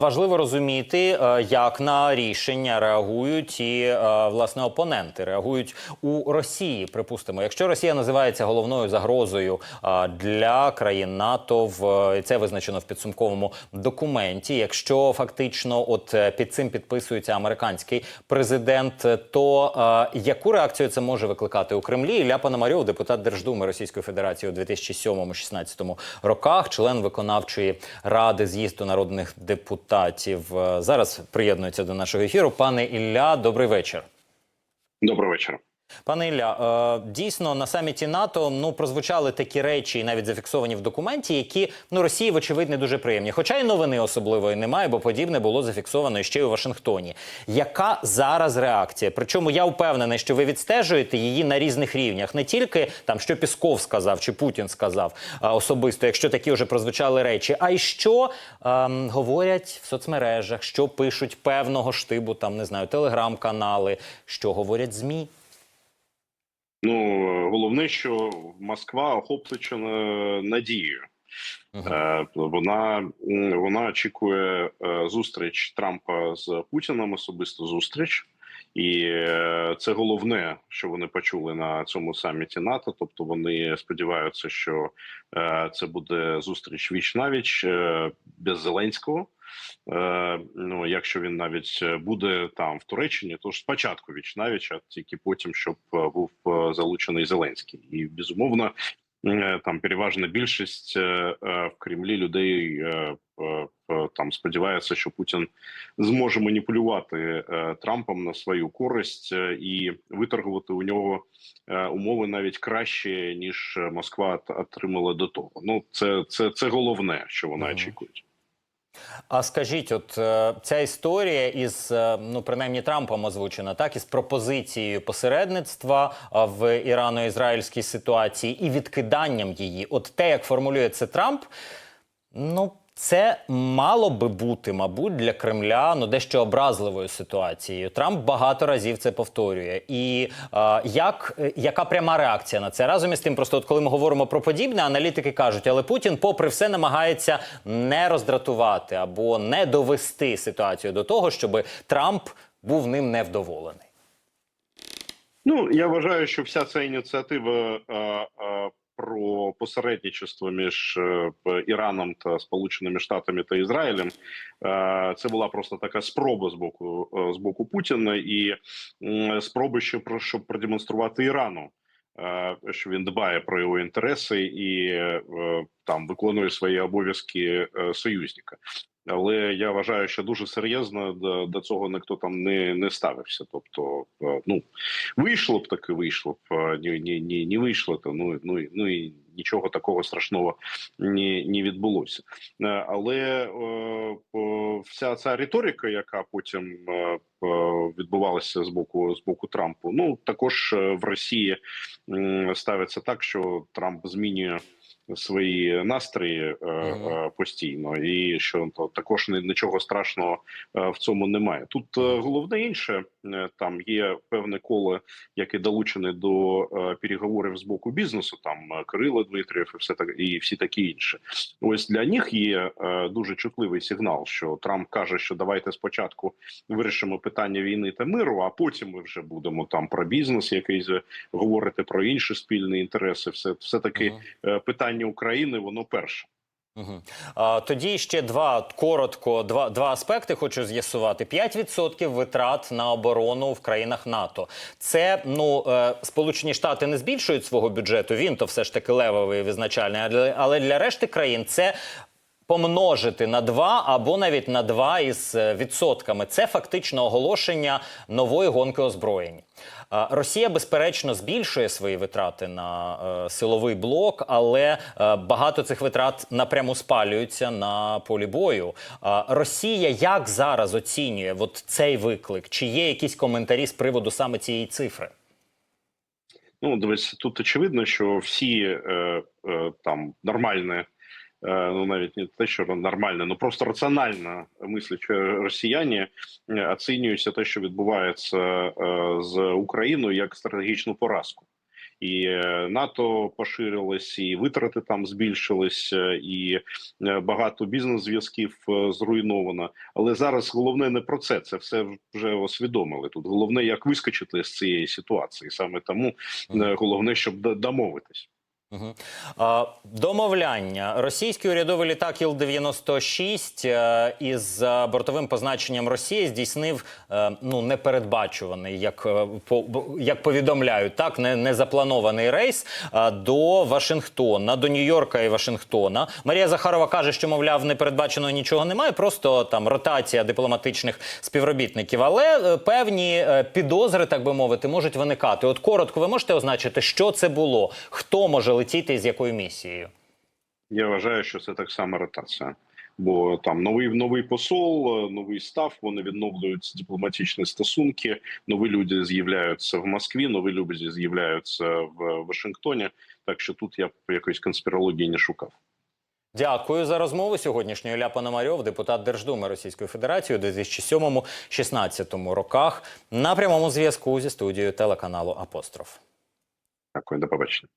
Важливо розуміти, е, як на рішення реагують і е, власне опоненти реагують у Росії. Припустимо, якщо Росія називається головною загрозою е, для країн НАТО, в це визначено в підсумковому документі. Якщо фактично, от під цим підписується американський президент, то яку реакцію це може викликати у Кремлі? Ілля Пономарьов, депутат Держдуми Російської Федерації у 2007-2016 роках, член виконавчої ради з'їзду народних депутатів. Е, Зараз приєднується до нашого ефіру. Пане Ілля, добрий вечір. Добрий вечора. Пане Ілля, е, дійсно на саміті НАТО ну прозвучали такі речі, навіть зафіксовані в документі, які ну Росії, вочевидь, не дуже приємні. Хоча й новини особливої немає, бо подібне було зафіксовано ще й у Вашингтоні. Яка зараз реакція? Причому я впевнений, що ви відстежуєте її на різних рівнях, не тільки там, що Пісков сказав чи Путін сказав е, особисто, якщо такі вже прозвучали речі, а й що ем, говорять в соцмережах, що пишуть певного штибу, там не знаю, телеграм-канали, що говорять змі. Ну головне, що Москва охоплена надією. Мгм. Е, Вона вона очікує е, зустріч Трампа з Путіним, особисто зустріч, і е, це головне, що вони почули на цьому саміті НАТО. Тобто вони сподіваються, що це буде зустріч віч навіч без Зеленського. Е, Ну, якщо він навіть буде там в Туреччині, то ж спочатку віч навіч, а тільки потім, щоб е, був е, залучений Зеленський, і безумовно. е, Там переважна більшість е, е, в Кремлі людей е, е, е, там сподівається, що Путін зможе маніпулювати е, Трампом на свою користь е, і виторгувати у нього е, умови навіть краще ніж Москва отримала до того. Ну це це, це головне, що вона очікує. А скажіть, от е, ця історія із е, ну принаймні Трампом озвучена, так із пропозицією посередництва е, в ірано-ізраїльській ситуації і відкиданням її. От те, як формулює це Трамп, ну це мало би бути, мабуть, для Кремля ну дещо образливою ситуацією. Трамп багато разів це повторює. І е, як яка пряма реакція на це? Разом із тим, просто от коли ми говоримо про подібне, аналітики кажуть, але Путін, попри все, намагається не роздратувати або не довести ситуацію до того, щоб Трамп був ним невдоволений. Ну я вважаю, що вся ця ініціатива е, е, про посередничество між е, Іраном та Сполученими Штатами та Ізраїлем е, це була просто така спроба з боку е, з боку Путіна і спроби, що про щоб продемонструвати Ірану. Що він дбає про його інтереси і там виконує свої обов'язки союзника, але я вважаю, що дуже серйозно до, до цього ніхто там не, не ставився. Тобто, е, ну вийшло б таки, вийшло б е, ні, ні, ні, вийшло, то ну, ну, ну і нічого такого страшного не, не відбулося. Е, Але по- вся ця риторика, яка потім відбувалася з боку з боку Трампу, ну також в Росії ставиться так, що Трамп змінює. Свої настрої е, е, постійно, і що то також ни- нічого страшного е, в цьому немає. Тут е, головне інше е, там є певне коло, яке долучене до е, переговорів з боку бізнесу. Там Кирило Дмитрієв і все так і всі такі інші. Ось для них є е, дуже чутливий сигнал, що Трамп каже, що давайте спочатку вирішимо питання війни та миру, а потім ми вже будемо там про бізнес, якийсь е, говорити про інші спільні інтереси. Все все таки е, питання України воно перше. Угу. А, тоді ще два коротко, два, два аспекти хочу з'ясувати: 5% витрат на оборону в країнах НАТО. Це ну е, Сполучені Штати не збільшують свого бюджету. Він то все ж таки левовий визначальний, але, але для решти країн це. Помножити на 2 або навіть на 2 із е, відсотками. Це фактично оголошення нової гонки озброєнь. Росія, безперечно, збільшує свої витрати на е, силовий блок, але е, багато цих витрат напряму спалюються на полі бою. Росія як зараз оцінює от цей виклик? Чи є якісь коментарі з приводу саме цієї цифри? Ну, дивись, тут очевидно, що всі е, е, там нормальні, е, ну навіть не те, що нормальне, ну просто раціонально мислячи росіяни е, оцінюються те, що відбувається е, з Україною як стратегічну поразку. і е, НАТО поширилось, і витрати там збільшились, е, і е, багато бізнес-зв'язків е, зруйновано. Але зараз головне не про це. Це все вже усвідомили. Тут головне, як вискочити з цієї ситуації. Саме тому е, головне, щоб домовитись. Домовляння. Російський урядовий літак Іл-96 е, із е, бортовим позначенням Росії здійснив е, ну непередбачуваний, як по як повідомляють, так не, не запланований рейс до Вашингтона, до Нью-Йорка і Вашингтона. Марія Захарова каже, що мовляв, непередбаченого нічого немає, просто там ротація дипломатичних співробітників. Але певні підозри, так би мовити, можуть виникати. От коротко, ви можете означити, що це було, хто може летіти і з якою місією? Я вважаю, що це так само ротація. Бо там новий новий посол, е, новий став, вони відновлюють дипломатичні стосунки. Нові люди з'являються в Москві, нові люди з'являються в Вашингтоні. Так що тут я б якоїсь конспірології не шукав. Дякую за розмову сьогоднішньою. Ілля Пономарьов, депутат Держдуми Російської Федерації у 2007-16 роках на прямому зв'язку зі студією телеканалу Апостроф. Дякую, до побачення.